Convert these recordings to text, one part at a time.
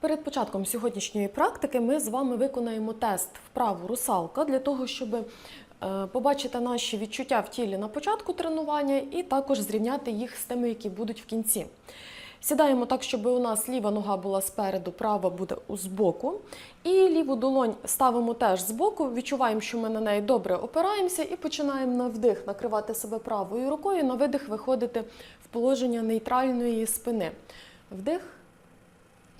Перед початком сьогоднішньої практики ми з вами виконаємо тест вправу русалка для того, щоб е, побачити наші відчуття в тілі на початку тренування і також зрівняти їх з тими, які будуть в кінці. Сідаємо так, щоб у нас ліва нога була спереду, права буде збоку. І ліву долонь ставимо теж збоку, відчуваємо, що ми на неї добре опираємося, і починаємо на вдих накривати себе правою рукою, на видих виходити в положення нейтральної спини. Вдих.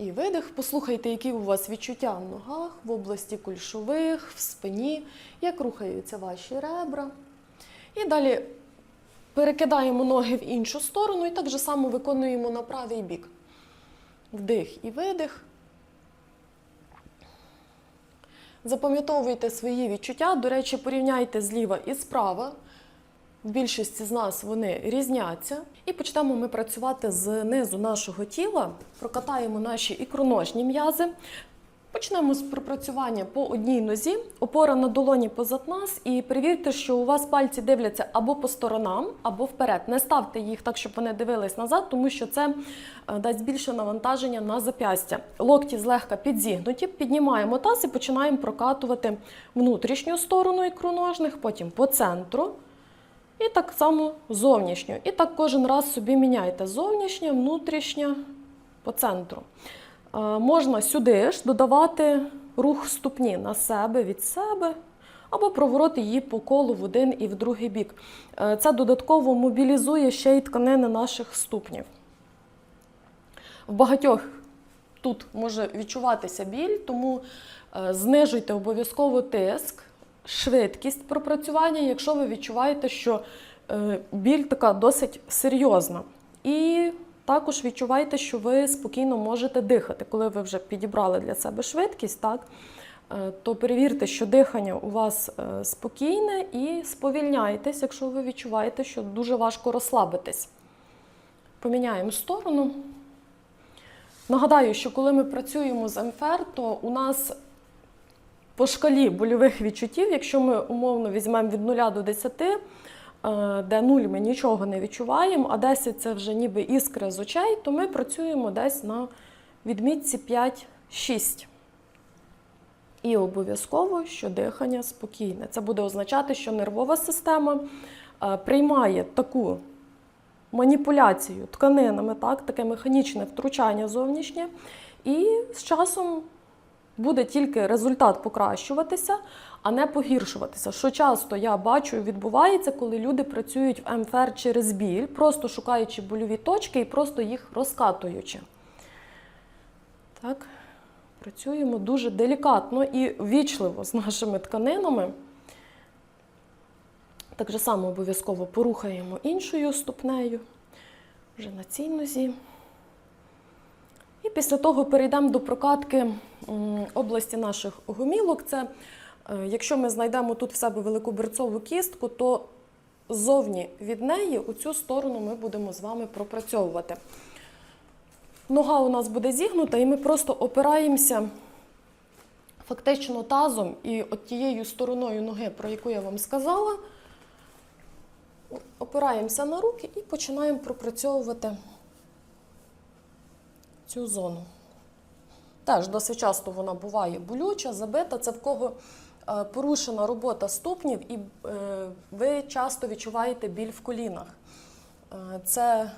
І видих. Послухайте, які у вас відчуття в ногах, в області кульшових, в спині, як рухаються ваші ребра. І далі перекидаємо ноги в іншу сторону і так же само виконуємо на правий бік. Вдих і видих. Запам'ятовуйте свої відчуття. До речі, порівняйте зліва і справа. В більшості з нас вони різняться. І почнемо ми працювати з низу нашого тіла, прокатаємо наші ікроножні м'язи. Почнемо з пропрацювання по одній нозі, опора на долоні позад нас, і перевірте, що у вас пальці дивляться або по сторонам, або вперед. Не ставте їх так, щоб вони дивились назад, тому що це е, дасть більше навантаження на зап'ястя. Локті злегка підзігнуті, піднімаємо таз і починаємо прокатувати внутрішню сторону ікроножних, потім по центру. І так само зовнішню. І так кожен раз собі міняйте зовнішня, внутрішня по центру. Е, можна сюди ж додавати рух ступні на себе від себе, або провороти її по колу в один і в другий бік. Е, Це додатково мобілізує ще й тканини наших ступнів. В багатьох тут може відчуватися біль, тому е, знижуйте обов'язково тиск, швидкість пропрацювання, якщо ви відчуваєте, що е, біль така досить серйозна. І також відчувайте, що ви спокійно можете дихати. Коли ви вже підібрали для себе швидкість, так, е, то перевірте, що дихання у вас е, спокійне і сповільняйтесь, якщо ви відчуваєте, що дуже важко розслабитись. Поміняємо сторону. Нагадаю, що коли ми працюємо з МФР, то у нас по шкалі больових відчуттів, якщо ми умовно візьмемо від 0 до 10, е, де 0 ми нічого не відчуваємо, а 10 це вже ніби іскри з очей, то ми працюємо десь на відмітці 5-6. І обов'язково, що дихання спокійне. Це буде означати, що нервова система е, приймає таку маніпуляцію тканинами, так, таке механічне втручання зовнішнє, і з часом буде тільки результат покращуватися, а не погіршуватися. Що часто я бачу, відбувається, коли люди працюють в МФР через біль, просто шукаючи больові точки і просто їх розкатуючи. Так, працюємо дуже делікатно і вічливо з нашими тканинами. Так же само обов'язково порухаємо іншою ступнею, вже на цій нозі. Після того перейдемо до прокатки області наших гомілок. Це е, якщо ми знайдемо тут в себе велику берцову кістку, то ззовні від неї у цю сторону ми будемо з вами пропрацьовувати. Нога у нас буде зігнута, і ми просто опираємося фактично тазом і от тією стороною ноги, про яку я вам сказала, опираємося на руки і починаємо пропрацьовувати цю зону. Теж досить часто вона буває болюча, забита. Це в кого е, порушена робота ступнів, і е, ви часто відчуваєте біль в колінах. Е, Це,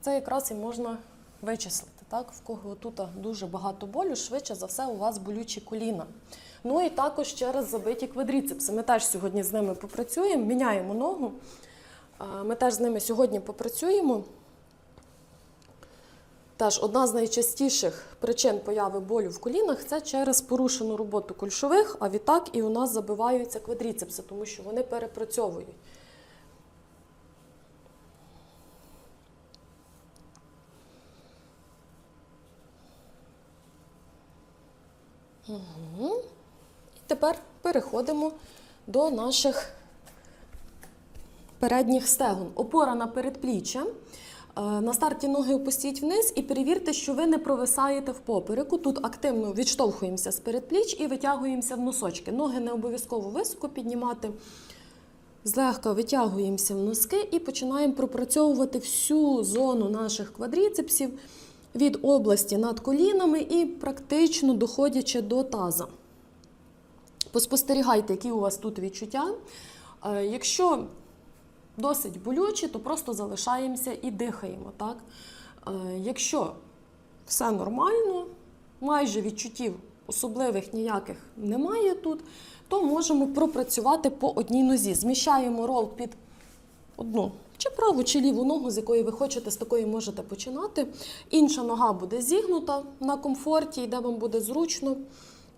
це якраз і можна вичислити. Так? В кого тут дуже багато болю, швидше за все, у вас болючі коліна. Ну і також через забиті квадріцепси. Ми теж сьогодні з ними попрацюємо, міняємо ногу. Ми теж з ними сьогодні попрацюємо. Теж одна з найчастіших причин появи болю в колінах це через порушену роботу кульшових, а відтак і у нас забиваються квадріцепси, тому що вони перепрацьовують. Угу. І тепер переходимо до наших передніх стегон. Опора на передпліччя. Е, На старті ноги опустіть вниз і перевірте, що ви не провисаєте в попереку. Тут активно відштовхуємося з передпліч і витягуємося в носочки. Ноги не обов'язково високо піднімати. Злегка витягуємося в носки і починаємо пропрацьовувати всю зону наших квадріцепсів від області над колінами і практично доходячи до таза. Поспостерігайте, які у вас тут відчуття. Е, Якщо досить болючі, то просто залишаємося і дихаємо. Так? Е, Якщо все нормально, майже відчуттів особливих ніяких немає тут, то можемо пропрацювати по одній нозі. Зміщаємо рол під одну чи праву, чи ліву ногу, з якої ви хочете, з такої можете починати. Інша нога буде зігнута на комфорті, де вам буде зручно.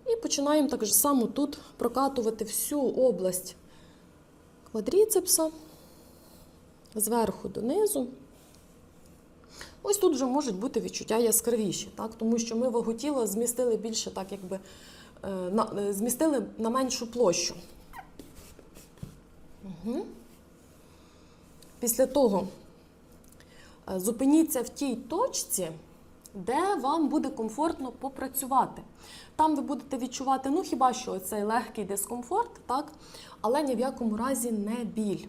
І починаємо так само тут прокатувати всю область квадріцепса зверху донизу. Ось тут вже можуть бути відчуття яскравіші, так? тому що ми вагу тіла змістили більше, так якби е, на, е, змістили на меншу площу. Угу. Після того е, зупиніться в тій точці, де вам буде комфортно попрацювати. Там ви будете відчувати, ну хіба що цей легкий дискомфорт, так? але ні в якому разі не біль.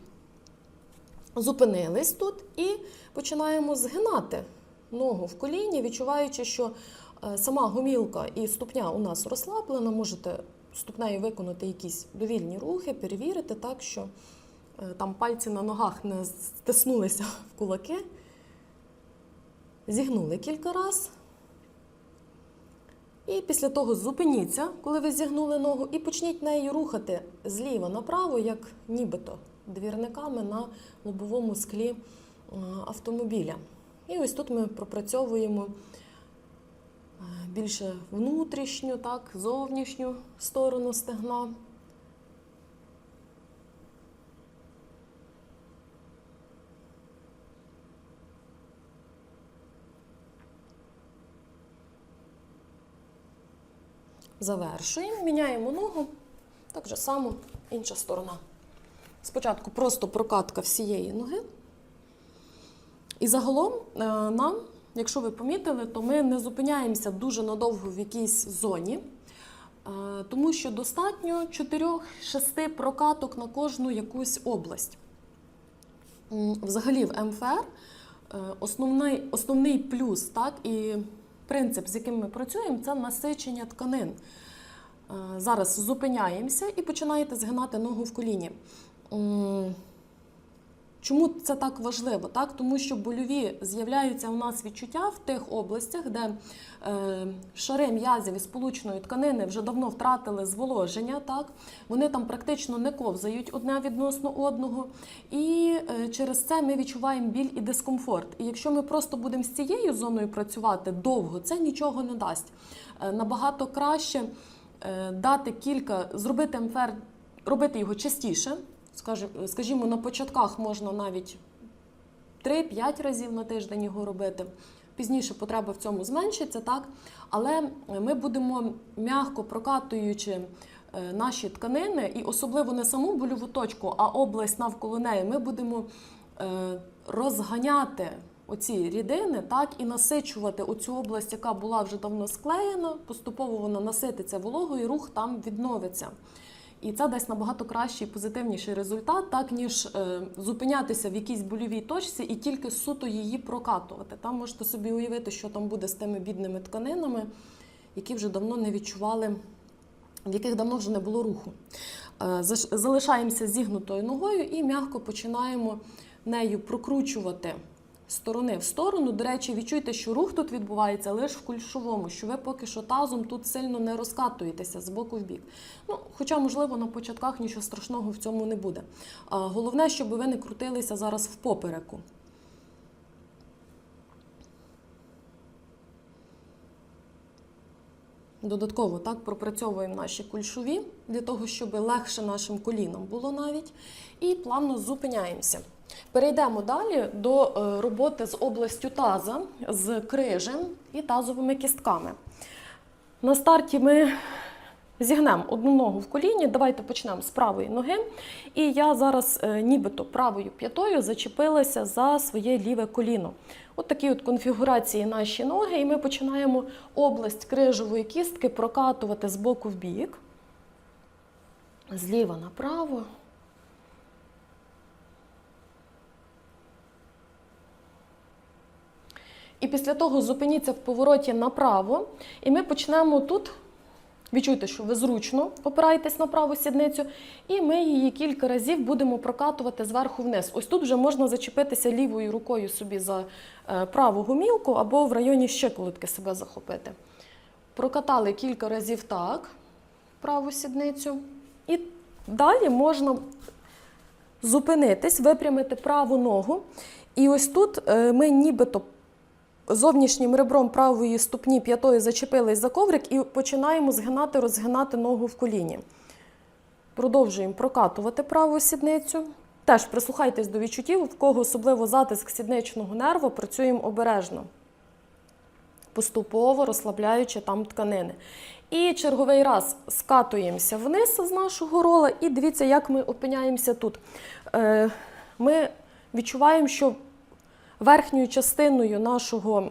Зупинились тут і починаємо згинати ногу в коліні, відчуваючи, що е, сама гомілка і ступня у нас розслаблена, можете ступнею виконати якісь довільні рухи, перевірити так, що е, там пальці на ногах не стиснулися в кулаки. Зігнули кілька разів. І після того зупиніться, коли ви зігнули ногу, і почніть нею рухати зліва направо, як нібито двірниками на лобовому склі автомобіля. І ось тут ми пропрацьовуємо е, більше внутрішню, так, зовнішню сторону стегна. Завершуємо, міняємо ногу. Так же само інша сторона. Спочатку просто прокатка всієї ноги. І загалом е, нам, якщо ви помітили, то ми не зупиняємося дуже надовго в якійсь зоні, е, тому що достатньо 4-6 прокаток на кожну якусь область. Взагалі в МФР е, основний, основний плюс так, і принцип, з яким ми працюємо, це насичення тканин. Зараз зупиняємося і починаєте згинати ногу в коліні. Чому це так важливо? Так? Тому що больові з'являються у нас відчуття в тих областях, де е, шари м'язів і сполучної тканини вже давно втратили зволоження. Так? Вони там практично не ковзають одне відносно одного. І е, через це ми відчуваємо біль і дискомфорт. І якщо ми просто будемо з цією зоною працювати довго, це нічого не дасть. Е, набагато краще е, дати кілька, зробити МФР, робити його частіше. Скажі- Скажімо, на початках можна навіть 3-5 разів на тиждень його робити. Пізніше потреба в цьому зменшиться, так? Але ми будемо м'яко прокатуючи е, наші тканини, і особливо не саму больову точку, а область навколо неї, ми будемо е, розганяти оці рідини, так, і насичувати оцю область, яка була вже давно склеєна, поступово вона насититься вологою, і рух там відновиться. І це дасть набагато кращий, позитивніший результат, так ніж е, зупинятися в якійсь больовій точці і тільки суто її прокатувати. Там можете собі уявити, що там буде з тими бідними тканинами, які вже давно не відчували, в яких давно вже не було руху. Е, залишаємося зігнутою ногою і м'яко починаємо нею прокручувати сторони в сторону. До речі, відчуйте, що рух тут відбувається лише в кульшовому, що ви поки що тазом тут сильно не розкатуєтеся з боку в бік. Ну, хоча, можливо, на початках нічого страшного в цьому не буде. А, головне, щоб ви не крутилися зараз в попереку. Додатково так пропрацьовуємо наші кульшові для того, щоб легше нашим колінам було навіть. І плавно зупиняємося. Перейдемо далі до е, роботи з областю таза, з крижем і тазовими кістками. На старті ми зігнемо одну ногу в коліні. Давайте почнемо з правої ноги. І я зараз е, нібито правою п'ятою зачепилася за своє ліве коліно. От такі от конфігурації наші ноги, і ми починаємо область крижової кістки прокатувати з боку в бік, зліва направо. І після того зупиніться в повороті направо, і ми почнемо тут. Відчуйте, що ви зручно опираєтесь на праву сідницю, і ми її кілька разів будемо прокатувати зверху вниз. Ось тут вже можна зачепитися лівою рукою собі за е, праву гумілку або в районі щиколотки себе захопити. Прокатали кілька разів так, праву сідницю. І далі можна зупинитись, випрямити праву ногу. І ось тут е, ми нібито зовнішнім ребром правої ступні п'ятої зачепились за коврик і починаємо згинати, розгинати ногу в коліні. Продовжуємо прокатувати праву сідницю. Теж прислухайтесь до відчуттів, в кого особливо затиск сідничного нерва, працюємо обережно, поступово розслабляючи там тканини. І черговий раз скатуємося вниз з нашого рола, і дивіться, як ми опиняємося тут. Е, Ми відчуваємо, що верхньою частиною нашого,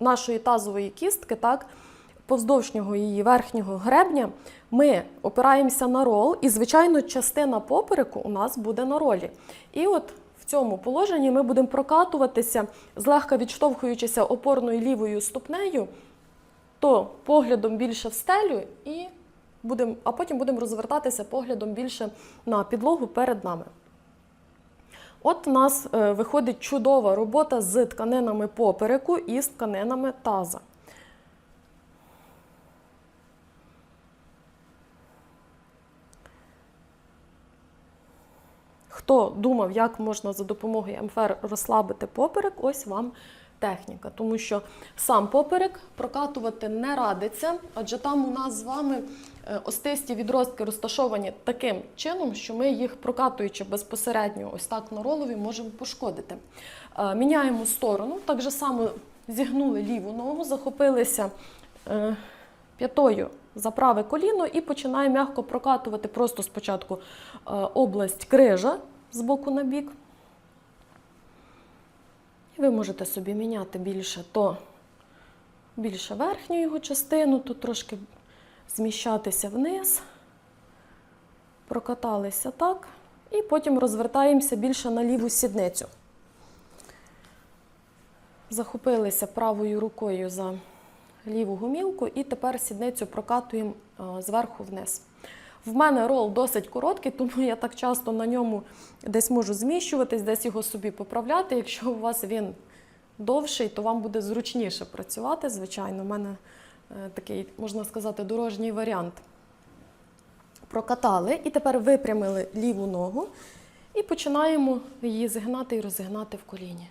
нашої тазової кістки, так, повздовжнього її верхнього гребня, ми опираємося на рол, і, звичайно, частина попереку у нас буде на ролі. І от в цьому положенні ми будемо прокатуватися, злегка відштовхуючися опорною лівою ступнею, то поглядом більше в стелю, і будем, а потім будемо розвертатися поглядом більше на підлогу перед нами. От у нас е, виходить чудова робота з тканинами попереку і з тканинами таза. Хто думав, як можна за допомогою МФР розслабити поперек, ось вам техніка. Тому що сам поперек прокатувати не радиться, адже там у нас з вами е, остисті відростки розташовані таким чином, що ми їх прокатуючи безпосередньо ось так на ролові, можемо пошкодити. Е, Міняємо сторону, так же само зігнули ліву ногу, захопилися е, п'ятою за праве коліно і починаємо м'яко прокатувати просто спочатку область крижа з боку на бік. Ви можете собі міняти більше то більше верхню його частину, то трошки зміщатися вниз, прокаталися так, і потім розвертаємося більше на ліву сідницю. Захопилися правою рукою за ліву гумілку і тепер сідницю прокатуємо е, зверху вниз. В мене рол досить короткий, тому я так часто на ньому десь можу зміщуватись, десь його собі поправляти. Якщо у вас він довший, то вам буде зручніше працювати. Звичайно, у мене е, такий, можна сказати, дорожній варіант. Прокатали і тепер випрямили ліву ногу і починаємо її згинати і розгинати в коліні.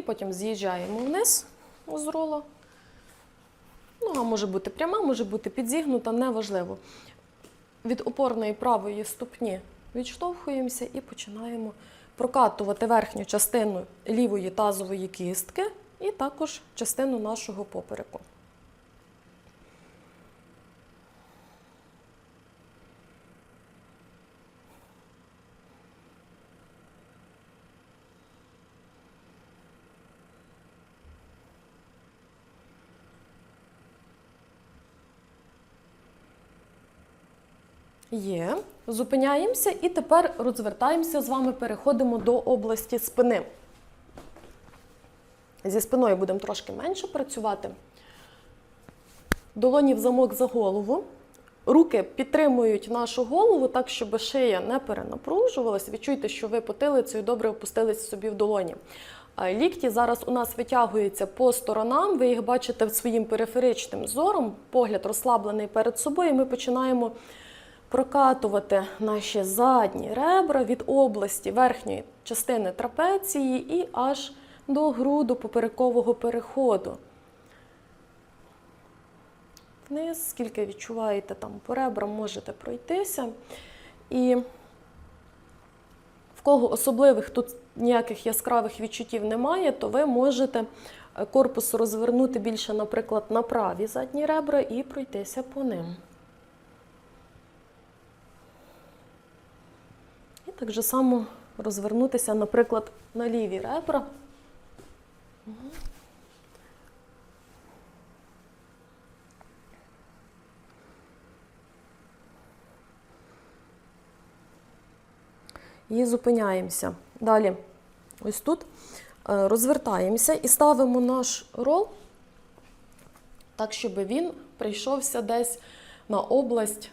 І потім з'їжджаємо вниз з рола. Нога може бути пряма, може бути підзігнута, неважливо. Від опорної правої ступні відштовхуємося і починаємо прокатувати верхню частину лівої тазової кістки і також частину нашого попереку. Є. Зупиняємося і тепер розвертаємося з вами, переходимо до області спини. Зі спиною будемо трошки менше працювати. Долоні в замок за голову. Руки підтримують нашу голову так, щоб шия не перенапружувалась. Відчуйте, що ви потилицею добре опустились собі в долоні. Лікті зараз у нас витягуються по сторонам, ви їх бачите своїм периферичним зором, погляд розслаблений перед собою. і Ми починаємо прокатувати наші задні ребра від області верхньої частини трапеції і аж до груду поперекового переходу. Вниз, скільки відчуваєте там по ребрам, можете пройтися. І в кого особливих тут ніяких яскравих відчуттів немає, то ви можете е, корпус розвернути більше, наприклад, на праві задні ребра і пройтися по ним. Так же само розвернутися, наприклад, на ліві ребра. І зупиняємося. Далі, ось тут, е, розвертаємося і ставимо наш рол так, щоб він прийшовся десь на область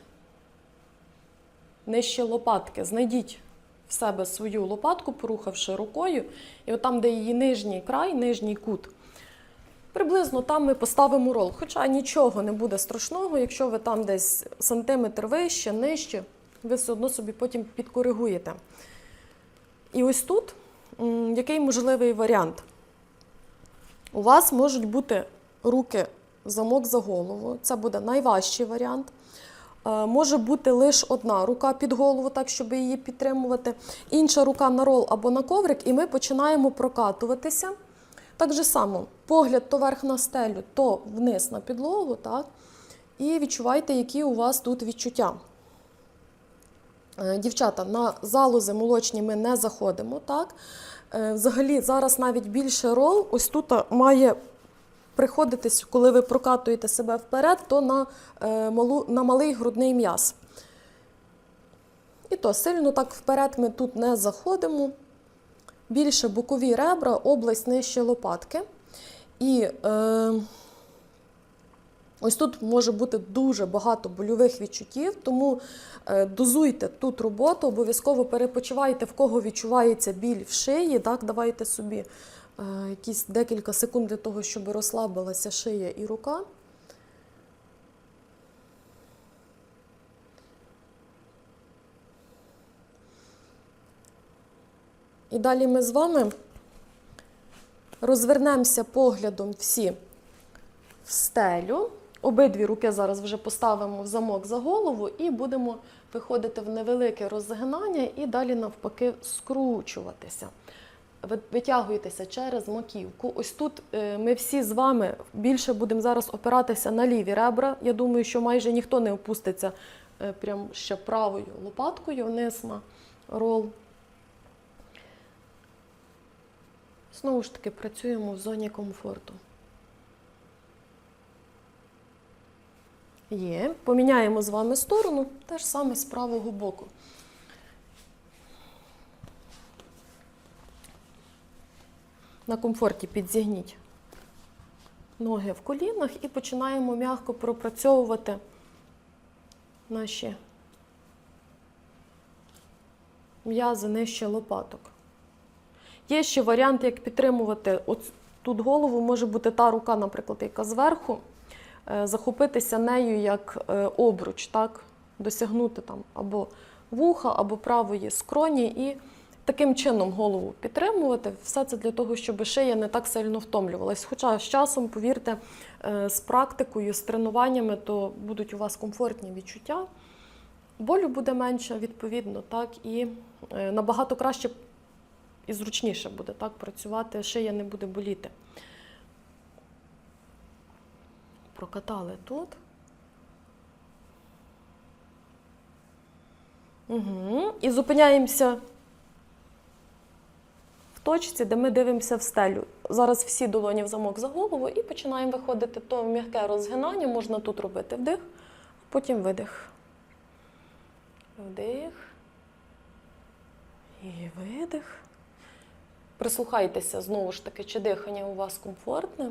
нижче лопатки. Знайдіть в себе свою лопатку, порухавши рукою, і от там, де її нижній край, нижній кут. Приблизно там ми поставимо рол. Хоча нічого не буде страшного, якщо ви там десь сантиметр вище, нижче, ви все одно собі потім підкоригуєте. І ось тут який можливий варіант? У вас можуть бути руки замок за голову. Це буде найважчий варіант. Е, Може бути лише одна рука під голову, так, щоб її підтримувати. Інша рука на рол або на коврик, і ми починаємо прокатуватися. Так же само, погляд то вверх на стелю, то вниз на підлогу. Так? І відчувайте, які у вас тут відчуття. Е, Дівчата, на залози молочні ми не заходимо. Так? Е, Взагалі, зараз навіть більше рол, ось тут має приходитись, коли ви прокатуєте себе вперед, то на, е, малу, на малий грудний м'яз. І то сильно так вперед ми тут не заходимо. Більше бокові ребра, область нижче лопатки. І е, ось тут може бути дуже багато больових відчуттів, тому е, дозуйте тут роботу, обов'язково перепочивайте, в кого відчувається біль в шиї. Так, давайте собі якісь декілька секунд для того, щоб розслабилася шия і рука. І далі ми з вами розвернемося поглядом всі в стелю. Обидві руки зараз вже поставимо в замок за голову і будемо виходити в невелике розгинання і далі навпаки скручуватися. Ви- Витягуєтеся через маківку. Ось тут е, ми всі з вами більше будемо зараз опиратися на ліві ребра. Я думаю, що майже ніхто не опуститься е, прям ще правою лопаткою вниз на рол. Знову ж таки, працюємо в зоні комфорту. Є. Поміняємо з вами сторону, те ж саме з правого боку. На комфорті підзігніть ноги в колінах і починаємо м'яко пропрацьовувати наші м'язи нижче лопаток. Є ще варіант, як підтримувати от тут голову, може бути та рука, наприклад, яка зверху, е, захопитися нею як е, обруч, так? досягнути там або вуха, або правої скроні, і таким чином голову підтримувати. Все це для того, щоб шия не так сильно втомлювалась. Хоча з часом, повірте, е, з практикою, з тренуваннями, то будуть у вас комфортні відчуття. Болю буде менше, відповідно, так, і е, набагато краще і зручніше буде так працювати, шия не буде боліти. Прокатали тут. Угу. І зупиняємося точці, де ми дивимося в стелю. Зараз всі долоні в замок за голову і починаємо виходити то м'яке розгинання. Можна тут робити вдих, потім видих. Вдих. І видих. Прислухайтеся знову ж таки, чи дихання у вас комфортне,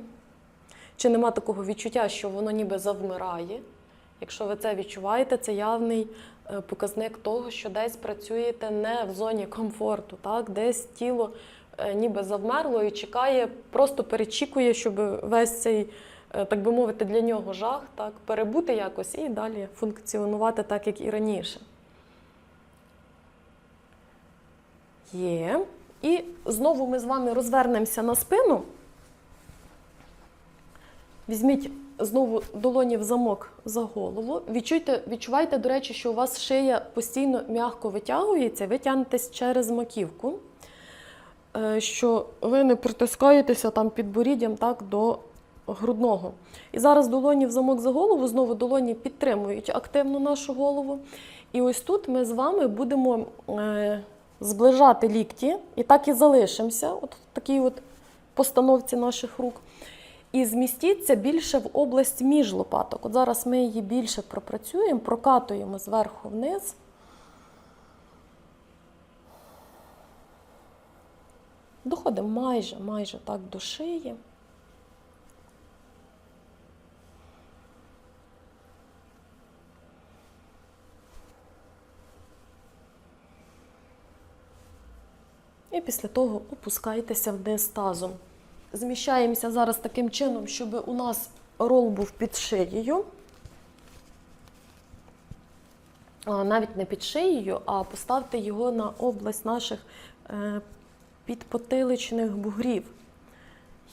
чи нема такого відчуття, що воно ніби завмирає. Якщо ви це відчуваєте, це явний е, показник того, що десь працюєте не в зоні комфорту, так? десь тіло ніби завмерло і чекає, просто перечікує, щоб весь цей, е, так би мовити, для нього жах так, перебути якось і далі функціонувати так, як і раніше. Є. І знову ми з вами розвернемося на спину. Візьміть знову долоні в замок за голову. Відчуйте, відчувайте, до речі, що у вас шия постійно м'яко витягується, ви тягнетесь через маківку, е, що ви не притискаєтеся там підборіддям так, до грудного. І зараз долоні в замок за голову, знову долоні підтримують активно нашу голову. І ось тут ми з вами будемо е, зближати лікті, і так і залишимося, от в такій от постановці наших рук. І змістіться більше в область між лопаток. От зараз ми її більше пропрацюємо, прокатуємо зверху вниз. Доходимо майже, майже так до шиї. І після того опускайтеся вниз тазом. Зміщаємося зараз таким чином, щоб у нас рол був під шиєю. Навіть не під шиєю, а поставте його на область наших е, підпотиличних бугрів.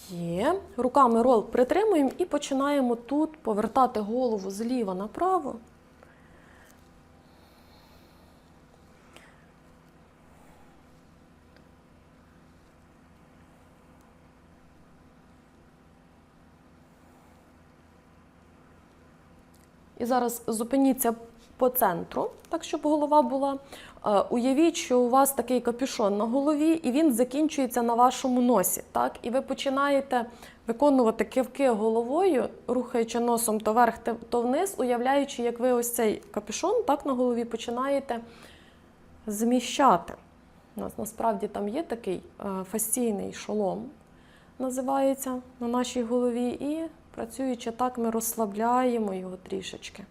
Є. Руками рол притримуємо і починаємо тут повертати голову зліва направо. І зараз зупиніться по центру, так щоб голова була. Е, Уявіть, що у вас такий капюшон на голові, і він закінчується на вашому носі. Так? І ви починаєте виконувати кивки головою, рухаючи носом то вверх, то вниз, уявляючи, як ви ось цей капюшон так, на голові починаєте зміщати. У нас насправді там є такий е, фасційний шолом, називається на нашій голові. І працюючи так, ми розслабляємо його трішечки.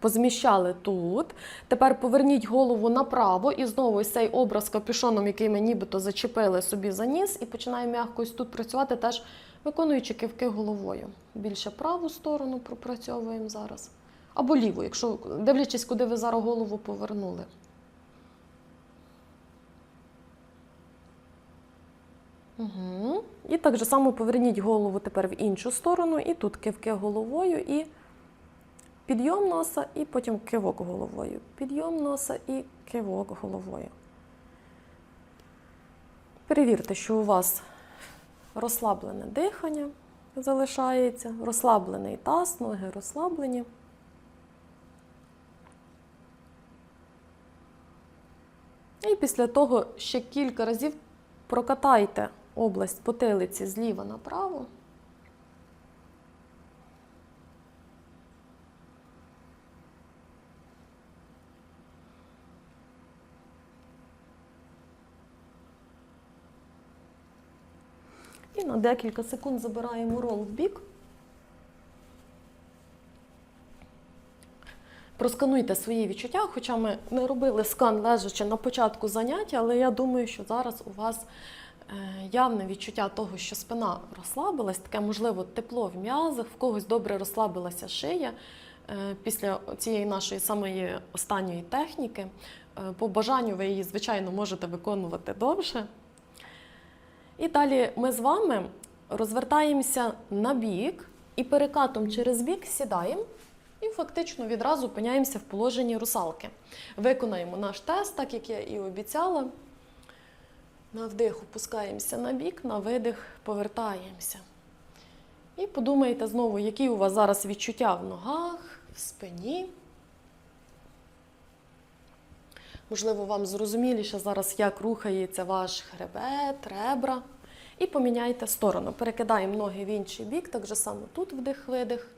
Позміщали тут. Тепер поверніть голову направо і знову ось цей образ капюшоном, який ми нібито зачепили собі за ніс, і починаємо м'яко ось тут працювати, теж виконуючи кивки головою. Більше праву сторону пропрацьовуємо зараз. Або ліву, якщо дивлячись, куди ви зараз голову повернули. Угу. І так же само поверніть голову тепер в іншу сторону, і тут кивки головою, і підйом носа, і потім кивок головою. Підйом носа і кивок головою. Перевірте, що у вас розслаблене дихання залишається, розслаблений таз, ноги розслаблені. І після того ще кілька разів прокатайте область потилиці зліва направо. На декілька секунд забираємо рол в бік. Проскануйте свої відчуття, хоча ми не робили скан лежачи на початку заняття, але я думаю, що зараз у вас е, явне відчуття того, що спина розслабилась, таке, можливо, тепло в м'язах, в когось добре розслабилася шия е, після цієї нашої самої останньої техніки. Е, По бажанню ви її, звичайно, можете виконувати довше. І далі ми з вами розвертаємося на бік і перекатом через бік сідаємо і фактично відразу опиняємося в положенні русалки. Виконаємо наш тест, так як я і обіцяла. На вдих опускаємося на бік, на видих повертаємося. І подумайте знову, які у вас зараз відчуття в ногах, в спині. Можливо, вам зрозуміліше зараз, як рухається ваш хребет, ребра. І поміняйте сторону. Перекидаємо ноги в інший бік, так же само тут вдих-видих.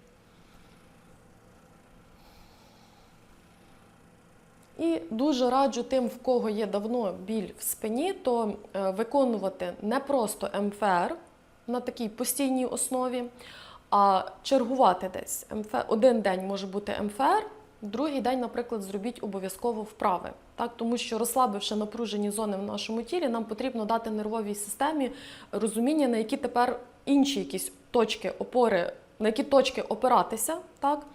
І дуже раджу тим, в кого є давно біль в спині, то е, виконувати не просто МФР на такій постійній основі, а чергувати десь. Один день може бути МФР, другий день, наприклад, зробіть обов'язково вправи. Так, тому що розслабивши напружені зони в нашому тілі, нам потрібно дати нервовій системі розуміння, на які тепер інші якісь точки опори, на які точки опиратися, так,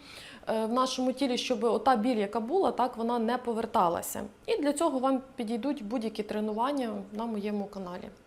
е, в нашому тілі, щоб ота біль, яка була, так, вона не поверталася. І для цього вам підійдуть будь-які тренування на моєму каналі.